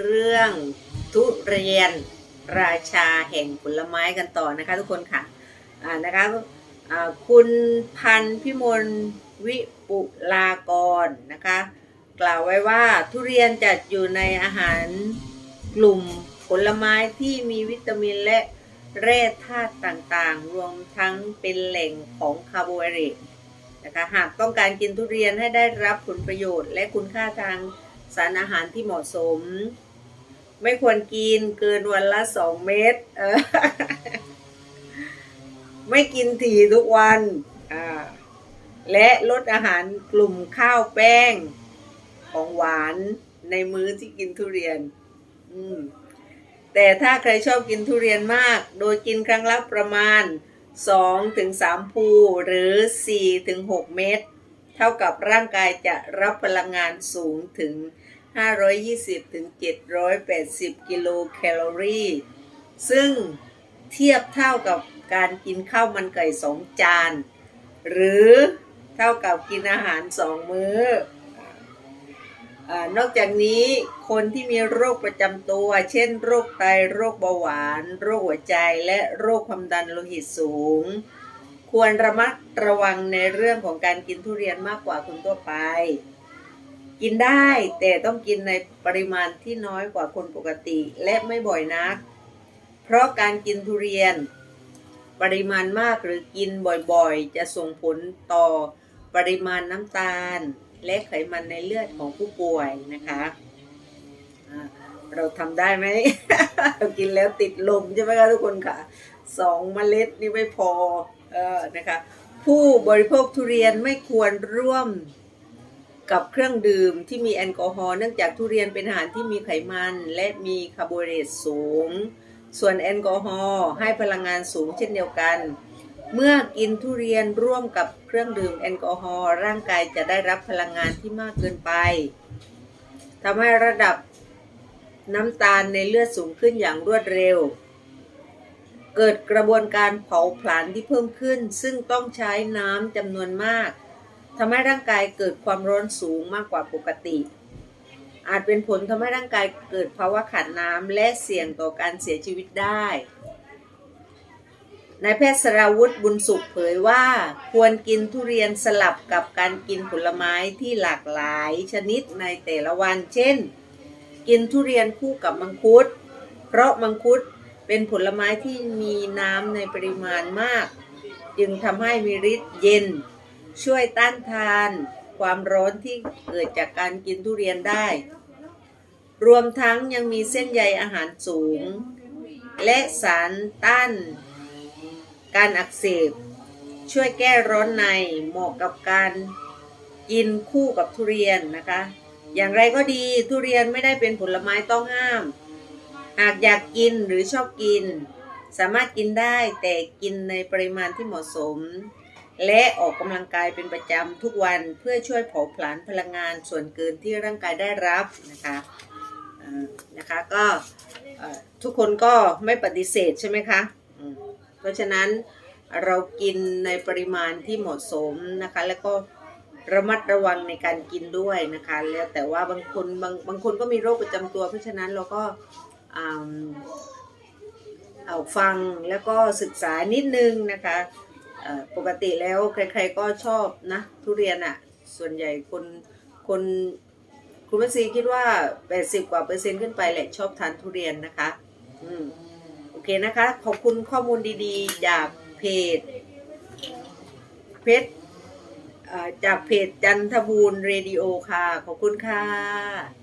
เรื่องทุเรียนราชาแห่งผลไม้กันต่อนะคะทุกคนค่ะอ่านะคะอ่าคุณพันธ์พิมลวิปุลากรนะคะ กล่าวไว้ว่าทุเรียนจัดอยู่ในอาหารกลุ่มผลไม้ที่มีวิตามินและแร่ธาตุต่างๆ รวมทั้งเป็นแหล่งของคาร์โบไฮเดรตนะคะหากต้องการกินทุเรียนให้ได้รับผลประโยชน์ และคุณค่าทางสารอาหารที่เหมาะสม ไม่ควรกินเกินวันละสองเม็ดไม่กินถี่ทุกวันและลดอาหารกลุ่มข้าวแป้ง ของหวานในมื้อที่กินทุเรียน แต่ถ้าใครชอบกินทุเรียนมาก โดยกินครั้งละประมาณ2ถึง3ภูหรือ4ถึง6เม็ดเท่ากับร่างกายจะรับพลังงานสูงถึง 520ถึง780 กิโลแคลอรี่ ซึ่งเทียบเท่ากับการกินข้าวมันไก่สองจาน หรือเท่ากับกินอาหารสองมื้ออนอกจากนี้คนที่มีโรคประจำตัว เช่น โรคไต โรคเบาหวาน โรคหัวใจ และโรคความดันโลหิตสูง ควรระมัดระวังในเรื่องของการกินทุเรียนมากกว่าคนทั่วไป กินได้แต่ต้องกินในปริมาณที่น้อยกว่าคนปกติ และไม่บ่อยนัก เพราะการกินทุเรียน ปริมาณมากหรือกินบ่อยๆ จะส่งผลต่อปริมาณน้ำตาล และไขมันในเลือดของผู้ป่วยนะคะเราทำได้ไหม กินแล้วติดลมใช่ไหมคะทุกคนค่ะสองเมล็ดนี่ไม่พอเออนะคะผู้บริโภคทุเรียนไม่ควรร่วม กับเครื่องดื่มที่มีแอลกอฮอล์เนื่องจากทุเรียนเป็นอาหารที่มีไขมันและมีคาร์โบไฮเดรตสูง ส่วนแอลกอฮอล์ให้พลังงานสูงเช่นเดียวกัน เมื่อกินทุเรียนร่วมกับเครื่องดื่มแอลกอฮอล์ร่างกายจะได้รับพลังงานที่มากเกินไปทำให้ระดับน้ำตาลในเลือดสูงขึ้นอย่างรวดเร็ว เกิดกระบวนการเผาผลาญที่เพิ่มขึ้น ซึ่งต้องใช้น้ำจำนวนมาก ทำให้ร่างกายเกิดความร้อนสูงมากกว่าปกติ อาจเป็นผลทำให้ร่างกายเกิดภาวะขาดน้ำและเสี่ยงต่อการเสียชีวิตได้นายแพทย์สราวุธบุญสุขเผยว่า ควรกินทุเรียนสลับกับการกินผลไม้ที่หลากหลายชนิดในแต่ละวัน เช่น กินทุเรียนคู่กับมังคุด เพราะมังคุดเป็นผลไม้ที่มีน้ำในปริมาณมาก จึงทำให้มีฤทธิ์เย็น ช่วยต้านทานความร้อนที่เกิดจากการกินทุเรียนได้ รวมทั้งยังมีเส้นใยอาหารสูง และสารต้าน การอักเสบ ช่วยแก้ร้อนในเหมาะกับการกินคู่กับทุเรียนนะคะ อย่างไรก็ดีทุเรียนไม่ได้เป็นผลไม้ต้องห้าม หากอยากกินหรือชอบกิน สามารถกินได้แต่กินในปริมาณที่เหมาะสม และออกกำลังกายเป็นประจำทุกวันเพื่อช่วยเผาผลาญพลังงานส่วนเกินที่ร่างกายได้รับนะคะนะคะก็ทุกคนก็ไม่ปฏิเสธใช่ไหมคะเพราะฉะนั้นเรากินในปริมาณที่เหมาะสมนะคะแล้วก็ระมัดระวังในการกินด้วยนะคะแล้วแต่ว่าบางคนบางบางคนก็มีโรคประจำตัว เพราะฉะนั้นเราก็เอาฟังแล้วก็ศึกษานิดนึงนะคะ ปกติแล้วใคร ๆก็ชอบนะทุเรียนอะ่ะส่วนใหญ่คนคนคุณมัซีคิดว่า 80 กว่าเปอร์เซ็นต์ขึ้นไปแหละชอบทานทุเรียนนะคะ อืมโอเคนะคะ ขอบคุณข้อมูลดีๆ จากเพจเพจจากเพจจันทบูรณ์เรดิโอค่ะ ขอบคุณค่ะ